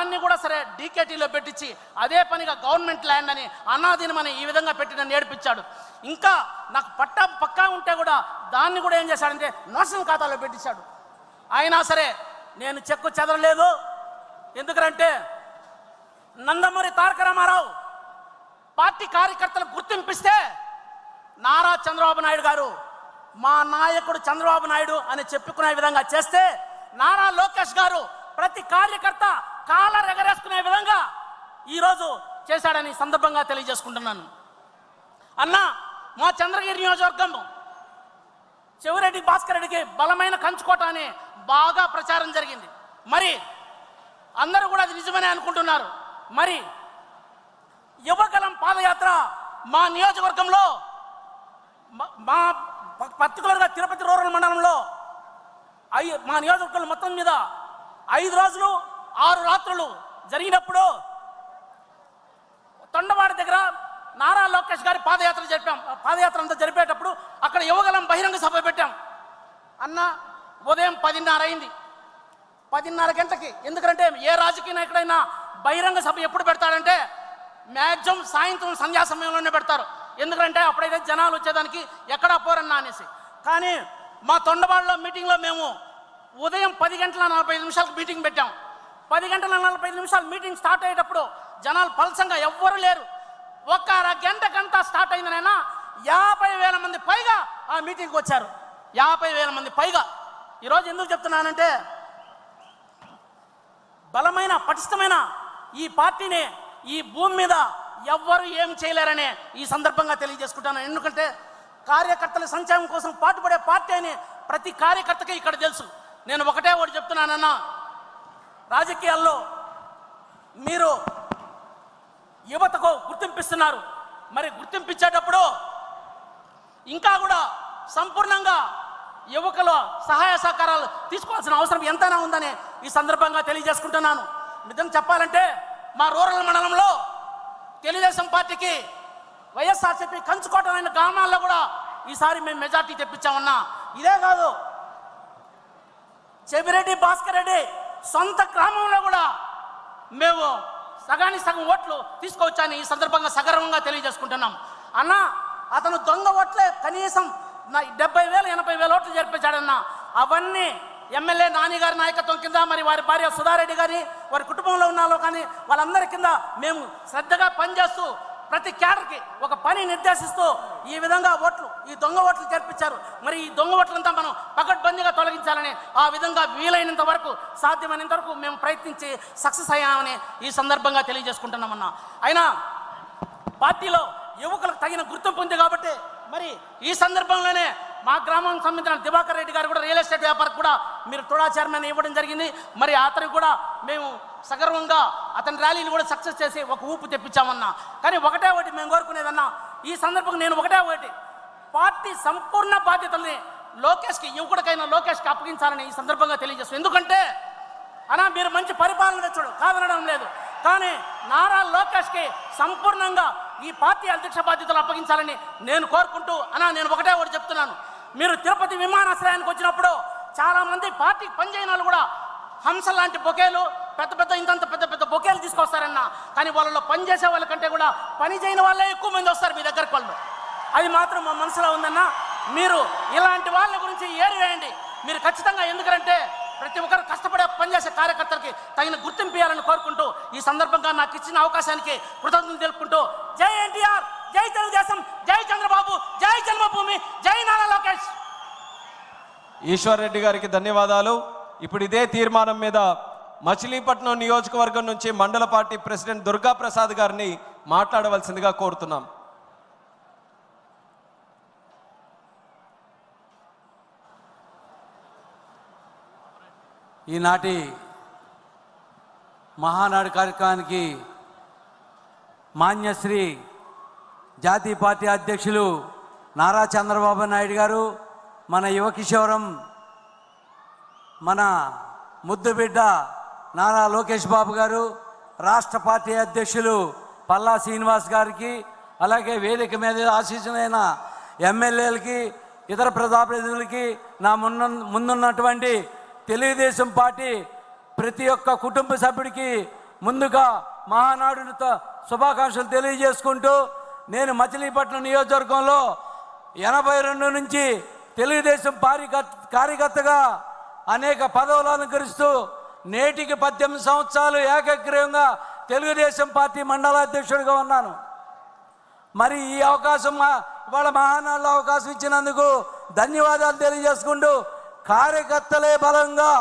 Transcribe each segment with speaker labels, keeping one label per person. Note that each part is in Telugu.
Speaker 1: దాన్ని కూడా సరే డీకేటీలో పెట్టించి అదే పనిగా గవర్నమెంట్ ల్యాండ్ అని అనాధీనమని ఈ విధంగా పెట్టిన నేర్పించాడు ఇంకా నాకు పట్టా పక్కా ఉంటే కూడా దాన్ని కూడా ఏం చేశాడంటే నర్సింగ్ ఖాతాలో పెట్టించాడు. అయినా సరే నేను చెక్కు చెదరలేదు. ఎందుకంటే నందమూరి తారక రామారావు పార్టీ కార్యకర్తలకు గుర్తింపిస్తే నారా చంద్రబాబు నాయుడు గారు మా నాయకుడు చంద్రబాబు నాయుడు అని చెప్పుకునే విధంగా చేస్తే నారా లోకేష్ గారు ప్రతి కార్యకర్త కాలర్ ఎగరేసుకునే విధంగా ఈరోజు చేశాడని సందర్భంగా తెలియజేసుకుంటున్నాను. అన్న మా చంద్రగిరి నియోజకవర్గం చెవిరెడ్డి భాస్కర్ రెడ్డికి బలమైన కంచుకోట అని బాగా ప్రచారం జరిగింది. మరి అందరూ కూడా అది నిజమనే అనుకుంటున్నారు. మరి యువగలం పాదయాత్ర మా నియోజకవర్గంలో మా- పర్టికులర్గా తిరుపతి రూరల్ మండలంలో అయి మా నియోజకవర్గం మొత్తం మీద ఐదు రోజులు ఆరు రాత్రులు జరిగినప్పుడు తొండవాడి దగ్గర నారా లోకేష్ గారి పాదయాత్ర జరిపాం. ఆ పాదయాత్ర అంతా జరిపేటప్పుడు అక్కడ యువగలం బహిరంగ సభ పెట్టాం. అన్న ఉదయం పదిన్నర అయింది. పదిన్నర గంటకి ఎందుకంటే ఏ రాజకీయ నాయకుడైనా బహిరంగ సభ ఎప్పుడు పెడతాడంటే మ్యాక్సిమం సాయంత్రం సంధ్యా సమయంలోనే పెడతారు. ఎందుకంటే అప్పుడైతే జనాలు వచ్చేదానికి ఎక్కడా పోరన్నా అనేసి. కానీ మా తొండబాడులో మీటింగ్లో మేము ఉదయం పది గంటల నలభై నిమిషాలకు మీటింగ్ పెట్టాం. పది గంటల నలభై ఐదు నిమిషాలు మీటింగ్ స్టార్ట్ అయ్యేటప్పుడు జనాలు పలసంగా ఎవ్వరూ లేరు. ఒక్క అర గంట గంట స్టార్ట్ అయిందనైనా యాభై వేల మంది పైగా ఆ మీటింగ్కి వచ్చారు. యాభై వేల మంది పైగా. ఈరోజు ఎందుకు చెప్తున్నానంటే బలమైన పటిష్టమైన ఈ పార్టీని ఈ భూమి మీద ఎవ్వరు ఏం చేయలేరనే ఈ సందర్భంగా తెలియజేసుకుంటాను. ఎందుకంటే కార్యకర్తల సంక్షేమం కోసం పాటుపడే పార్టీ అని ప్రతి కార్యకర్తకి ఇక్కడ తెలుసు. నేను ఒకటే ఒకటి చెప్తున్నానన్నా రాజకీయాల్లో మీరు యువతకు గుర్తింపిస్తున్నారు. మరి గుర్తింపించేటప్పుడు ఇంకా కూడా సంపూర్ణంగా యువకుల సహాయ సహకారాలు తీసుకోవాల్సిన అవసరం ఎంతైనా ఉందని ఈ సందర్భంగా తెలియజేసుకుంటున్నాను. నిజం చెప్పాలంటే మా రూరల్ మండలంలో తెలుగుదేశం పార్టీకి వైఎస్ఆర్సీపీ కంచుకోవటమైన గ్రామాల్లో కూడా ఈసారి మేము మెజార్టీ తెప్పించామన్నా. ఇదే కాదు చెవిరెడ్డి భాస్కర్ రెడ్డి సొంత గ్రామంలో కూడా మేము సగానికి సగం ఓట్లు తీసుకోవచ్చని ఈ సందర్భంగా సగర్వంగా తెలియజేసుకుంటున్నాం. అన్న అతను దొంగ ఓట్లే కనీసం డెబ్బై వేలు ఎనభై వేల ఓట్లు జరిపించాడన్న అవన్నీ ఎమ్మెల్యే నాని గారి నాయకత్వం కింద మరి వారి భార్య సుధారెడ్డి గారి వారి కుటుంబంలో ఉన్న వాళ్ళు కానీ వాళ్ళందరి కింద మేము శ్రద్ధగా పనిచేస్తూ ప్రతి క్యాడర్కి ఒక పని నిర్దేశిస్తూ ఈ విధంగా ఓట్లు ఈ దొంగ ఓట్లు చేర్పించారు మరి ఈ దొంగ ఓట్లంతా మనం పకడ్బందీగా తొలగించాలని ఆ విధంగా వీలైనంత వరకు సాధ్యమైనంత వరకు మేము ప్రయత్నించి సక్సెస్ అయ్యామని ఈ సందర్భంగా తెలియజేసుకుంటున్నామన్నా. అయినా పార్టీలో యువకులకు తగిన గుర్తింపు ఉంది కాబట్టి మరి ఈ సందర్భంలోనే మా గ్రామానికి సంబంధించిన దివాకర్ రెడ్డి గారు కూడా రియల్ ఎస్టేట్ వ్యాపారికి కూడా మీరు తుడా చైర్మన్ ఇవ్వడం జరిగింది. మరి అతనికి కూడా మేము సగర్వంగా అతని ర్యాలీని కూడా సక్సెస్ చేసి ఒక ఊపు తెప్పించామన్నా. కానీ ఒకటే ఒకటి మేము కోరుకునేదన్నా ఈ సందర్భంగా నేను ఒకటే ఒకటి పార్టీ సంపూర్ణ బాధ్యతల్ని లోకేష్కి యువకుడికైనా లోకేష్కి అప్పగించాలని ఈ సందర్భంగా తెలియజేస్తాను ఎందుకంటే అనా మీరు మంచి పరిపాలన తెచ్చుడు కాదనడం లేదు. కానీ నారా లోకేష్కి సంపూర్ణంగా ఈ పార్టీ అధ్యక్ష బాధ్యతలు అప్పగించాలని నేను కోరుకుంటూ అనా నేను ఒకటే ఒకటి చెప్తున్నాను. మీరు తిరుపతి విమానాశ్రయానికి వచ్చినప్పుడు చాలా మంది పార్టీకి పనిచేయన వాళ్ళు కూడా హంస లాంటి బొకేలు పెద్ద పెద్ద ఇంతంత పెద్ద పెద్ద బొకేలు తీసుకొస్తారన్న. కానీ వాళ్ళలో పని చేసే వాళ్ళకంటే కూడా పని చేయని వాళ్ళే ఎక్కువ మంది వస్తారు మీ దగ్గరకు వాళ్ళు. అది మాత్రం మా మనసులో ఉందన్న. మీరు ఇలాంటి వాళ్ళ గురించి ఏరి వేయండి. మీరు ఖచ్చితంగా ఎందుకంటే ప్రతి ఒక్కరు కష్టపడే పనిచేసే కార్యకర్తలకి తగిన గుర్తింపు ఇవ్వాలని కోరుకుంటూ ఈ సందర్భంగా నాకు ఇచ్చిన అవకాశానికి కృతజ్ఞతలు తెలుపుకుంటూ జై ఎన్టీఆర్ జై తెలుగుదేశం జై చంద్రబాబు జై జన్మభూమి జై నారా లోకేష్.
Speaker 2: ఈశ్వర్ రెడ్డి గారికి ధన్యవాదాలు. ఇప్పుడు ఇదే తీర్మానం మీద మచిలీపట్నం నియోజకవర్గం నుంచి మండల పార్టీ ప్రెసిడెంట్ దుర్గాప్రసాద్ గారిని మాట్లాడవలసిందిగా కోరుతున్నాం.
Speaker 3: ఈనాటి మహానాడు కార్యక్రమానికి మాన్యశ్రీ జాతీయ పార్టీ అధ్యక్షులు నారా చంద్రబాబు నాయుడు గారు మన యువకిశోరం మన ముద్దుబిడ్డ నారా లోకేష్ బాబు గారు రాష్ట్ర పార్టీ అధ్యక్షులు పల్లా శ్రీనివాస్ గారికి అలాగే వేదిక మీద ఆశీస్సులైన ఎమ్మెల్యేలకి ఇతర ప్రజాప్రతినిధులకి నా మున్న ముందున్నటువంటి తెలుగుదేశం పార్టీ ప్రతి ఒక్క కుటుంబ సభ్యుడికి ముందుగా మహానాడునితో శుభాకాంక్షలు తెలియజేసుకుంటూ నేను మచిలీపట్నం నియోజకవర్గంలో ఎనభై రెండు నుంచి తెలుగుదేశం పారికర్త కార్యకర్తగా అనేక పదవులు అనుకరిస్తూ నేటికి పద్దెనిమిది సంవత్సరాలు ఏకగ్రీవంగా తెలుగుదేశం పార్టీ మండలాధ్యక్షుడిగా ఉన్నాను. మరి ఈ అవకాశం వాళ్ళ మహానాడులో అవకాశం ఇచ్చినందుకు ధన్యవాదాలు తెలియజేసుకుంటూ కార్యకర్తలే బలంగా.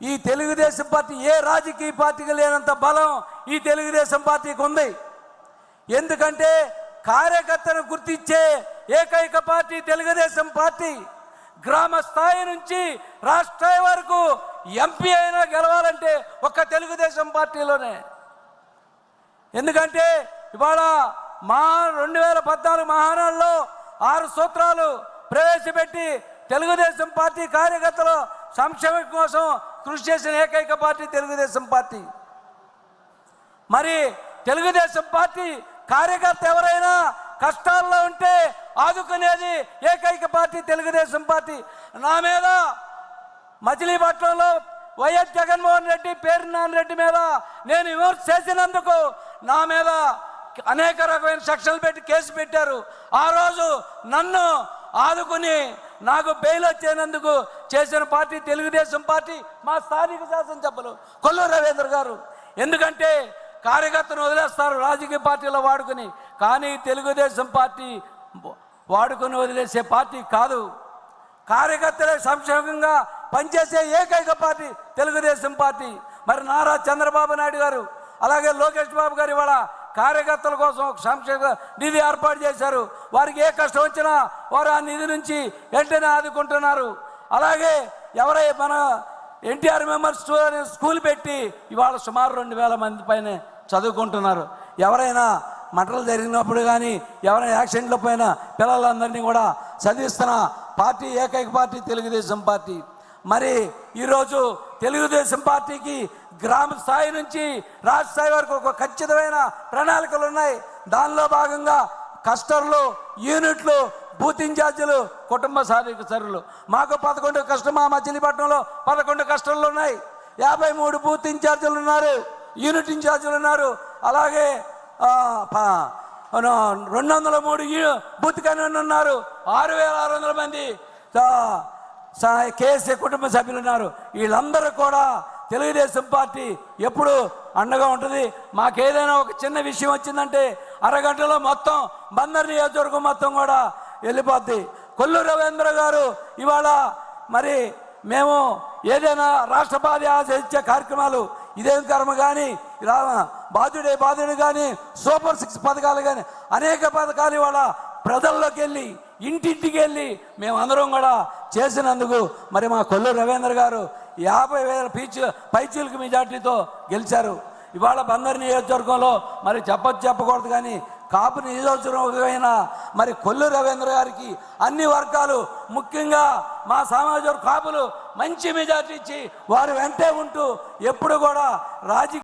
Speaker 3: ఈ తెలుగుదేశం పార్టీ ఏ రాజకీయ పార్టీకి లేనంత బలం ఈ తెలుగుదేశం పార్టీకి ఉంది. ఎందుకంటే కార్యకర్తను గుర్తించే ఏకైక పార్టీ తెలుగుదేశం పార్టీ. గ్రామ స్థాయి నుంచి రాష్ట్ర వరకు ఎంపీ అయినా గెలవాలంటే ఒక్క తెలుగుదేశం పార్టీలోనే. ఎందుకంటే ఇవాళ మా రెండు వేల పద్నాలుగు మహానాడులో ఆరు సూత్రాలు ప్రవేశపెట్టి తెలుగుదేశం పార్టీ కార్యకర్తలు సంక్షేమం కోసం కృషి చేసిన ఏకైక పార్టీ తెలుగుదేశం పార్టీ. మరి తెలుగుదేశం పార్టీ కార్యకర్త ఎవరైనా కష్టాల్లో ఉంటే ఆదుకునేది ఏకైక పార్టీ తెలుగుదేశం పార్టీ. నా మీద మచిలీపట్నంలో వైఎస్ జగన్మోహన్ రెడ్డి పేరునాని రెడ్డి మీద నేను విమర్శ చేసినందుకు నా మీద అనేక రకమైన సెక్షన్లు పెట్టి కేసు పెట్టారు. ఆ రోజు నన్ను ఆదుకుని నాకు బెయిల్ వచ్చేందుకు చేసిన పార్టీ తెలుగుదేశం పార్టీ మా స్థానిక శాసనసభ్యులు కొల్లూరు రవీంద్ర గారు. ఎందుకంటే కార్యకర్తను వదిలేస్తారు రాజకీయ పార్టీలో వాడుకుని. కానీ తెలుగుదేశం పార్టీ వాడుకొని వదిలేసే పార్టీ కాదు. కార్యకర్తలే సంక్షేమంగా పనిచేసే ఏకైక పార్టీ తెలుగుదేశం పార్టీ. మరి నారా చంద్రబాబు నాయుడు గారు. అలాగే లోకేష్ బాబు గారు ఇవాళ కార్యకర్తల కోసం ఒక సంక్షేమ నిధి ఏర్పాటు చేశారు. వారికి ఏ కష్టం వచ్చినా వారు ఆ నిధి నుంచి వెంటనే ఆదుకుంటున్నారు. అలాగే ఎవరై మన ఎన్టీఆర్ మెంబర్స్ స్కూల్ పెట్టి ఇవాళ సుమారు రెండు వేల మంది పైన చదువుకుంటున్నారు. ఎవరైనా మంటలు జరిగినప్పుడు కానీ ఎవరైనా యాక్సిడెంట్లో పోయిన పిల్లలందరినీ కూడా చదివిస్తున్న పార్టీ ఏకైక పార్టీ తెలుగుదేశం పార్టీ. మరి ఈరోజు తెలుగుదేశం పార్టీకి గ్రామ స్థాయి నుంచి రాష్ట్ర స్థాయి వరకు ఒక ఖచ్చితమైన ప్రణాళికలు ఉన్నాయి. దానిలో భాగంగా కస్టర్లు యూనిట్లు బూత్ ఇన్ఛార్జీలు కుటుంబ సాధిక సరులు మాకు పదకొండు కష్టం మా మచిలీపట్నంలో పదకొండు కష్టాలు ఉన్నాయి. యాభై మూడు బూత్ ఇన్ఛార్జీలు ఉన్నారు యూనిట్ ఇన్ఛార్జీలు ఉన్నారు. అలాగే రెండు వందల మూడు బూత్ కన్వీనర్ ఉన్నారు. ఆరు వేల ఆరు వందల మంది కేసీ కుటుంబ సభ్యులు ఉన్నారు. వీళ్ళందరూ కూడా తెలుగుదేశం పార్టీ ఎప్పుడు అండగా ఉంటుంది. మాకేదైనా ఒక చిన్న విషయం వచ్చిందంటే అరగంటలో మొత్తం బందర్ నియోజకవర్గం మొత్తం కూడా వెళ్ళిపోద్ది. కొల్లు రవీంద్ర గారు ఇవాళ మరి మేము ఏదైనా రాష్ట్రపతి ఆశించే కార్యక్రమాలు ఇదేం కర్మ కానీ బాధ్యుడే బాధ్యుడు కానీ సూపర్ సిక్స్ పథకాలు కానీ అనేక పథకాలు ఇవాళ ప్రజల్లోకి వెళ్ళి ఇంటింటికి వెళ్ళి మేమందరం కూడా చేసినందుకు మరి మా కొల్లు రవీంద్ర గారు యాభై వేల పీచు పైచీలకు మెజార్టీతో గెలిచారు. ఇవాళ బందర్ నియోజకవర్గంలో మరి చెప్పచ్చు చెప్పకూడదు కానీ కాపు నియోజకవర్గమైన మరి కొల్లు రవీంద్ర గారికి అన్ని వర్గాలు ముఖ్యంగా మా సామాజిక కాపులు మంచి మెజార్టీ ఇచ్చి వారు వెంటే ఉంటూ ఎప్పుడు కూడా రాజకీయ